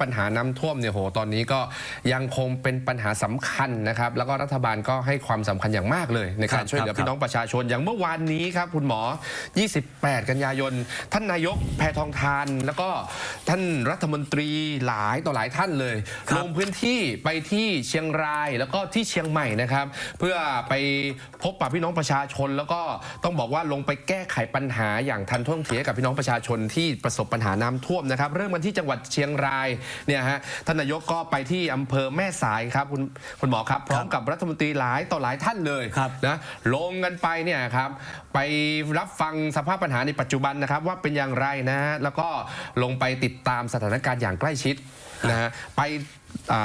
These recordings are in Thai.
ปัญหาน้ำท่วมเนี่ยโหตอนนี้ก็ยังคงเป็นปัญหาสำคัญนะครับ แล้วก็รัฐบาลก็ให้ความสำคัญอย่างมากเลย ในการครับช่วยเหลือครับพี่น้องประชาชนอย่างเมื่อวานนี้ครับ คุณหมอ 28 กันยายน ท่านนายกแพทองทาน แล้วก็ท่านรัฐมนตรีหลายต่อหลายท่านเลยครับลงพื้นที่ไปที่เชียงรายแล้วก็ที่เชียงใหม่นะครับ เพื่อไปพบปะพี่น้องประชาชน แล้วก็ต้องบอกว่าลงไปแก้ไขปัญหาอย่างทันท่วงทีให้กับพี่น้องประชาชนที่ประสบปัญหาน้ำท่วมนะครับ เริ่มกันที่จังหวัดเชียงรายเนี่ยฮะท่านนายกก็ไปที่อำเภอแม่สายครับคุณคุณหมอครับ พร้อมกับรัฐมนตรีหลายต่อหลายท่านเลยครับ นะลงกันไปเนี่ยครับไปรับฟังสภาพปัญหาในปัจจุบันนะครับ ว่าเป็นอย่างไรนะฮะแล้วก็ลงไปติดตามสถานการณ์อย่างใกล้ชิดนะฮะไปอ่า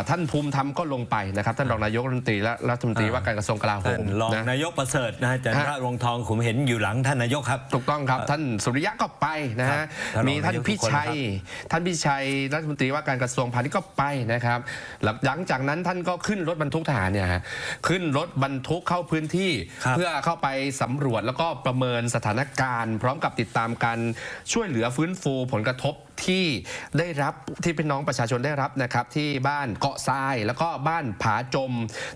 ท่านภูมิธรรมก็ลงไปนะครับ ท่านรองนายกรัฐมนตรีและรัฐมนตรีว่าการกระทรวงกลาโหท่านมรองนะนายกประเสริฐนะฮะจันทฮะระรวงทองผมเห็นอยู่หลังท่านนายกครับ ถูกต้องครับ ท่านสุริยะก็ไปนะฮะครับมีท่านพิชัยท่านรองนายกทุกคนท่านพิชัยรัฐมนตรีว่าการกระทรวงพาณิชย์ก็ไปนะครับหลังหลังจากนั้นท่านก็ขึ้นรถบรรทุกทหารเนี่ยฮะขึ้นรถบรรทุกเข้าพื้นที่ครับเพื่อเข้าไปสำรวจแล้วก็ประเมินสถานการณ์ พร้อมกับติดตามการช่วยเหลือฟื้นฟูผลกระทบที่ได้รับที่พี่น้องประชาชนได้รับนะครับที่บ้านเกาะทราย แล้วก็บ้านผาจม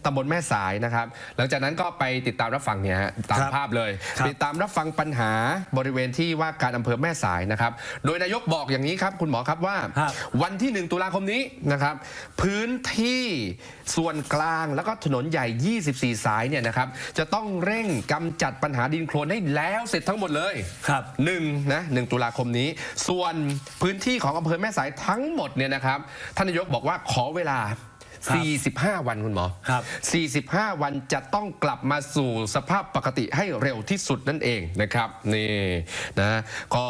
ตำบลแม่สายนะครับ หลังจากนั้นก็ไปติดตามรับฟังเนี่ยฮะตามครับภาพเลยครับติดตามรับฟังปัญหาบริเวณที่ว่าการอำเภอแม่สายนะครับ โดยนายกบอกอย่างนี้ครับคุณหมอครับว่า ครับวันที่ 1 ตุลาคมนี้นะครับ พื้นที่ส่วนกลางแล้วก็ถนนใหญ่ 24 สายเนี่ยนะครับ จะต้องเร่งกำจัดปัญหาดินโคลนให้แล้วเสร็จทั้งหมดเลยครับ หนึ่งนะหนึ่งตุลาคมนี้ ส่วนพื้นที่ของอำเภอแม่สายทั้งหมดเนี่ยนะครับท่านนายกบอกว่าขอเวลา ครับ45 วันคุณหมอครับ 45 วันจะต้องกลับมาสู่สภาพปกติให้เร็วที่สุดนั่นเองนะครับ นี่นะก็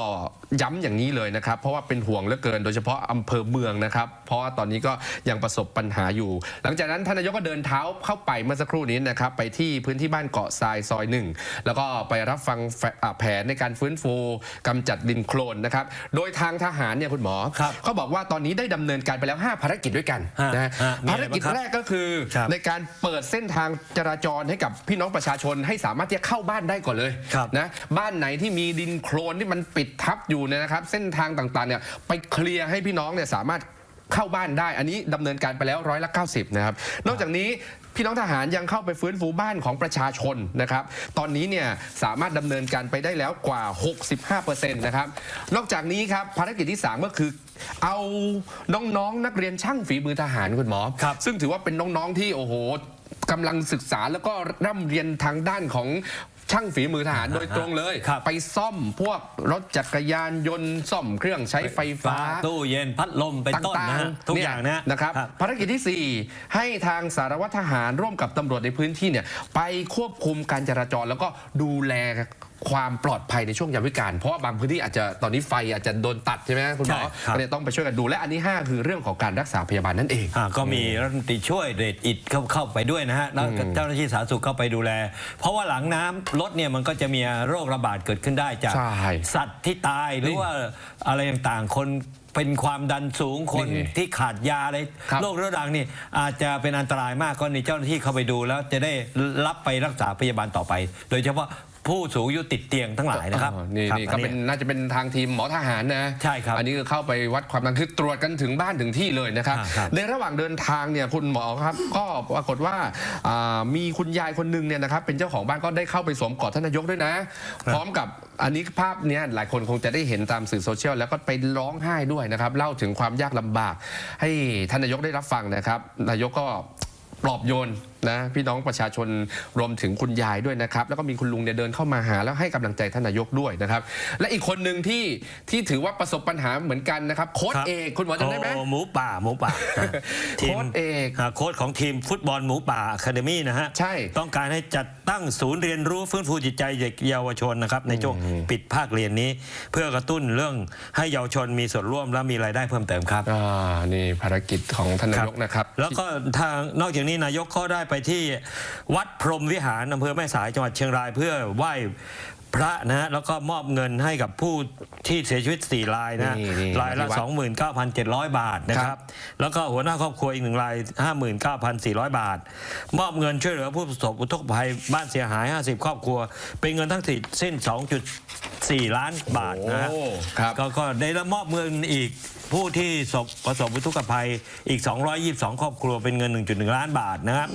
ย้ำอย่างนี้เลยนะครับ เพราะว่าเป็นห่วงเหลือเกิน โดยเฉพาะอำเภอเมืองนะครับ เพราะว่าตอนนี้ก็ยังประสบปัญหาอยู่ หลังจากนั้นท่านนายกก็เดินเท้าเข้าไปเมื่อสักครู่นี้นะครับไปที่พื้นที่บ้านเกาะทรายซอยหนึ่งแล้วก็ไปรับฟังแฟอ่าแผนในการฟื้นฟูกำจัดดินโคลนนะครับโดยทางทหารเนี่ยคุณหมอครับเขาบอกว่าตอนนี้ได้ดำเนินการไปแล้ว 5 ภารกิจด้วยกันฮะนะฮะฮะมีภาอะรไรบ้างกิจครับแรกก็คือครับในการเปิดเส้นทางจราจรให้กับพี่น้องประชาชนให้สามารถที่จะเข้าบ้านได้ก่อนเลยครับนะบ้านไหนที่มีดินโคลนที่มันปิดทับอยู่เนี่ยนะครับเส้นทางต่างๆเนี่ยไปเคลียร์ให้พี่น้องเนี่ยสามารถเข้าบ้านได้ อันนี้ดำเนินการไปแล้วร้อยละ90นะครับ นอกจากนี้พี่น้องทหารยังเข้าไปฟื้นฟูบ้านของประชาชนนะครับ ตอนนี้เนี่ยสามารถดำเนินการไปได้แล้วกว่า 65%นะครับ นอกจากนี้ครับภารกิจที่ 3 ก็คือเอาน้องๆนักเรียนช่างฝีมือทหารคุณหมอ ครับซึ่งถือว่าเป็นน้องๆที่โอ้โหกำลังศึกษาแล้วก็ร่ำเรียนทางด้านของ ช่างฝีมือทหารโดยตรงเลย ครับ ไปซ่อมพวกรถจักรยานยนต์ซ่อมเครื่องใช้ไฟฟ้า ตู้เย็นพัดลมเป็นต้นต่างนะฮะๆทุกเนี่อย่างนะ นะครับ ภารกิจที่ 4 ให้ทางสารวัตรทหารร่วมกับตำรวจในพื้นที่เนี่ยไปควบคุมการจราจรแล้วก็ดูแล ความปลอดภัยในช่วงยามวิการเพราะว่าบางพื้นที่อาจจะตอนนี้ไฟอาจจะโดนตัดใช่ไหมคุณหมอใช่ครับ ก็เลยต้องไปช่วยกันดูและอันที่5คือเรื่องของการรักษาพยาบาลนั่นเอง อ่าก็มีรัฐมนตรีช่วยเดชอิดเข้าเข้าไปด้วยนะฮะแล้วก็เจ้าหน้าที่สาธารณสุขเข้าไปดูแล เพราะว่าหลังน้ำลดเนี่ยมันก็จะมีโรคระบาดเกิดขึ้นได้จาก ใช่สัตว์ที่ตายหรือว่าอะไรต่างๆ คนเป็นความดันสูงคนนี่ที่ขาดยาอะไรครับโรคเรื้อรังนี่อาจจะเป็นอันตรายมากก็นี่เจ้าหน้าที่เข้าไปดูแล้วจะได้รับไปรักษาพยาบาลต่อไป โดยเฉพาะ ผู้สูงอายุติดเตียงทั้งหลายนะครับอ๋อนี่ครับนี่อัก็นเป็นนี้น่าจะเป็นทางทีมหมอทหารนะใช่ครับ อันนี้คือเข้าไปวัดความดันคือตรวจกันถึงบ้านถึงที่เลยนะครับ อ่าครับในระหว่างเดินทางเนี่ยคุณหมอครับ ก็ปรากฏว่าอ่ามีคุณยายคนหนึ่งเนี่ยนะครับเป็นเจ้าของบ้านก็ได้เข้าไปสวมกอดท่านนายกด้วยนะ พร้อมกับอันนี้ภาพเนี้ยหลายคนคงจะได้เห็นตามสื่อโซเชียลแล้วก็ไปร้องไห้ด้วยนะครับเล่าถึงความยากลำบาก ให้ท่านนายกได้รับฟังนะครับ นายกก็ปลอบโยน นะพี่น้องประชาชนรวมถึงคุณยายด้วยนะครับ แล้วก็มีคุณลุงเนี่ยเดินเข้ามาหา แล้วให้กำลังใจท่านนายกด้วยนะครับ และอีกคนหนึ่งที่ที่ถือว่าประสบปัญหาเหมือนกันนะครับ โค้ชครับเอกคุณหมอจำได้ไหมโอ้หมูป่าหมูป่าทีมโค้ชเอกอ่าโค้ชของทีมฟุตบอลหมูป่าอะคาเดมี่นะฮะใช่ต้องการให้จัดตั้งศูนย์เรียนรู้ฟื้นฟูจิตใจเด็กเยาวชนนะครับในช่วงปิดภาคเรียนนี้ เพื่อกระตุ้นเรื่องให้เยาวชนมีส่วนร่วมและมีรายได้เพิ่มเติมครับอ่านี่ภารกิจของท่านนายกนะครับ แล้วก็ทางนอกจากนี้นายกก็ได้ไปที่วัดพรหมวิหารอำเภอแม่สายจังหวัดเชียงราย เพื่อไหว้พระนะฮะแล้วก็มอบเงินให้กับผู้ที่เสียชีวิต 4 รายนะนี่นี่รายละที่วัด29,700 บาทนะคครัรับ บ แล้วก็หัวหน้าครอบครัวอีกหนึ่งราย 59,400 บาท มอบเงินช่วยเหลือผู้ประสบอุทกภัยบ้านเสียหาย 50 ครอบครัว เป็นเงินทั้งสิ้น 2.4ล้านบาทนะฮะโอ้ครับก็ก็ได้รับมอบเงินอีกผู้ที่ประสบประสบอุทกภัยอีก 222 ครอบครัวเป็นเงิน 1.1 ล้านบาทนะครับ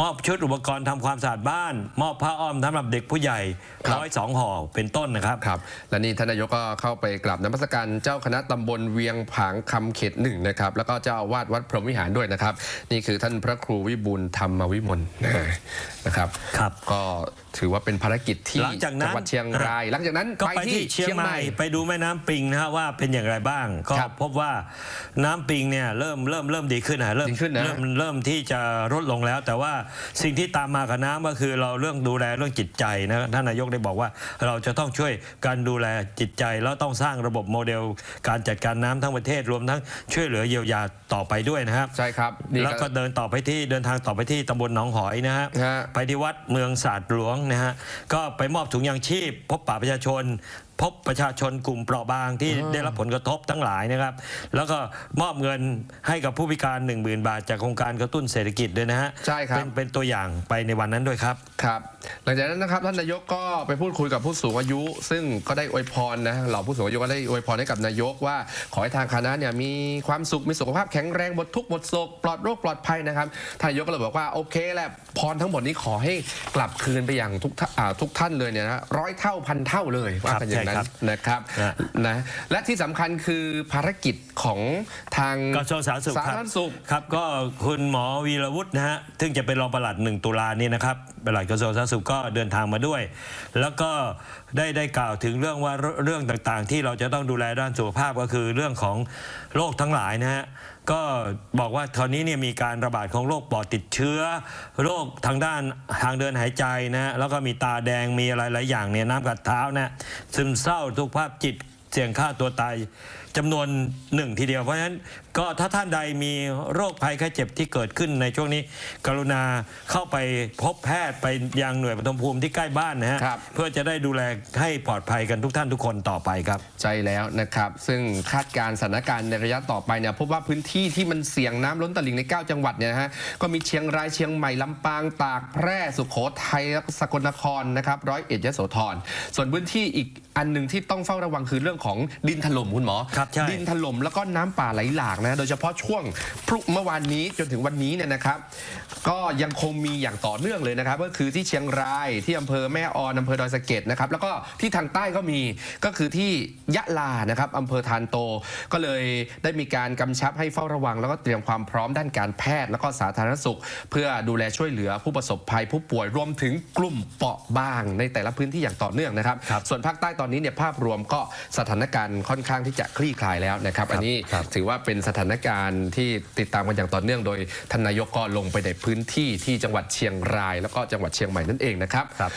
มอบชุดอุปกรณ์ทำความสะอาดบ้าน มอบผ้าอ้อมสำหรับเด็กผู้ใหญ่ครับ ร้อยสองห่อเป็นต้นนะครับ ครับและนี่ท่านนายกก็เข้าไปกราบนมัสการเจ้าคณะตำบลเวียงผางคำเขตหนึ่งนะครับแล้วก็เจ้าอาวาสวัดพรหมวิหารด้วยนะครับ นี่คือท่านพระครูวิบูลย์ธรรมวิมลนะครับครับก็ถือว่าเป็นภารกิจที่หลังจากนั้นจังหวัดเชียงราย หลังจากนั้นก็ไปที่เชียงใหม่ไปดูแม่น้ำปิงนะฮะว่าเป็นอย่างไรบ้าง ก็ครับพบว่าน้ำปิงเนี่ยเริ่มเริ่มเริ่มดีขึ้นนะเริ่มดีขึ้นนะเริ่มเริ่มที่จะลดลงแล้ว แต่ว่าสิ่งที่ตามมากับน้ำก็คือเราเรื่องดูแลเรื่องจิตใจนะท่านนายกได้บอกว่าเราจะต้องช่วยการดูแลจิตใจแล้วต้องสร้างระบบโมเดล การจัดการน้ำทั้งประเทศรวมทั้งช่วยเหลือเยียวยาต่อไปด้วยนะครับใช่ครับนี่แล้วก็เดินต่อไปที่เดินทางต่อไปที่ตำบลหนองหอยนะฮะฮะไปที่วัดเมืองศาสตร์หลวงนะฮะก็ไปมอบถุงยางชีพ พบปะประชาชน พบประชาชนกลุ่มเปราะบางที่ได้รับผลกระทบทั้งหลายนะครับ แล้วก็มอบเงินให้กับผู้พิการ 1 0,000 บาท จากโครงการกระตุ้นเศรษฐกิจด้วยนะฮะใช่ครับเป็นเป็นตัวอย่างไปในวันนั้นด้วยครับครับหลังจากนั้นนะครับท่านนายกก็ไปพูดคุยกับผู้สูงอายุ ซึ่งก็ได้อวยพรนะเหล่าผู้สูงอายุก็ได้อวยพรให้กับนายกว่า ขอให้ทางคณะเนี่ยมีความสุขมีสุขภาพแข็งแรงหมดทุกข์หมดโศกปลอดโรคปลอดภัยนะครับท่านนายกก็เลยบอกว่าโอเคแหละพรทั้งหมดนี้ขอให้กลับคืนไปอย่างทุกท่าอ่าทุกท่านเลยเนี่ยนะร้อยเท่าพันเท่าเลยว่ากันอย่างนั้ใช่ครันบนะครับนะนะและที่สำคัญคือภารกิจของทางกระทรวงสาธารณสุขสาคธารับรณสุขครับก็คุณหมอวีรวุฒินะฮะซึ่งจะเป็นรองปลัดหนึ่งตุลานี่นะครับปลัดกระทรวงสาธารณสุขก็เดินทางมาด้วย แล้วก็ได้ได้กล่าวถึงเรื่องว่าเรื่องเรื่องต่างๆ ที่เราจะต้องดูแลด้านสุขภาพก็คือเรื่องของโรคทั้งหลายนะฮะก็บอกว่าตอนนี้เนี่ยมีการระบาดของโรคปอดติดเชื้อ โรคทางด้านทางเดินหายใจนะแล้วก็มีตาแดงมีอะไรหลายอย่างเนี่ยน้ำกัดเท้านะซึมเศร้าทุกภาพจิตเสี่ยงฆ่าตัวตาย จำนวนหนึ่งทีเดียว เพราะฉะนั้นก็ถ้าท่านใดมีโรคภัยไข้เจ็บที่เกิดขึ้นในช่วงนี้ กรุณาเข้าไปพบแพทย์ไปยังหน่วยปฐมภูมิที่ใกล้บ้านนะฮะ ครับ เพื่อจะได้ดูแลให้ปลอดภัยกันทุกท่านทุกคนต่อไปครับ ใช่แล้วนะครับ ซึ่งคาดการณ์สถานการณ์ในระยะต่อไปเนี่ยพบว่าพื้นที่ที่มันเสี่ยงน้ำล้นตลิ่งใน 9 จังหวัดเนี่ยนะฮะก็มีเชียงรายเชียงใหม่ลำปางตากแพร่สุโขทัยและสกลนครนะครับร้อยเอ็ดยโสธรส่วนพื้นที่อีกอันหนึ่งที่ต้องเฝ้าระวังคือเรื่องของดินถล่มคุณหมอ ครับใช่ ดินถล่มแล้วก็น้ำป่าไหลหลากนะโดยเฉพาะช่วงพรุ่งเมื่อวานนี้จนถึงวันนี้เนี่ยนะครับ ก็ยังคงมีอย่างต่อเนื่องเลยนะครับ ก็คือที่เชียงรายที่อำเภอแม่ออนอำเภอดอยสะเก็ดนะครับแล้วก็ที่ทางใต้ก็มีก็คือที่ยะลานะครับอำเภอทานโต ก็เลยได้มีการกำชับให้เฝ้าระวัง แล้วก็เตรียมความพร้อมด้านการแพทย์ แล้วก็สาธารณสุข เพื่อดูแลช่วยเหลือผู้ประสบภัยผู้ป่วยรวมถึงกลุ่มเปราะบาง ในแต่ละพื้นที่อย่างต่อเนื่องนะครับครับส่วนภาคใต้ตอนนี้เนี่ยภาพรวมก็สถานการณ์ค่อนข้างที่จะคลี่คลายแล้วนะครับ อันนี้ครับถือว่าเป็นสถานการณ์ที่ติดตามกันอย่างต่อเนื่องโดยท่านนายกก็ลงไปในพื้นที่ที่จังหวัดเชียงราย แล้วก็จังหวัดเชียงใหม่นั่นเองนะครับครับ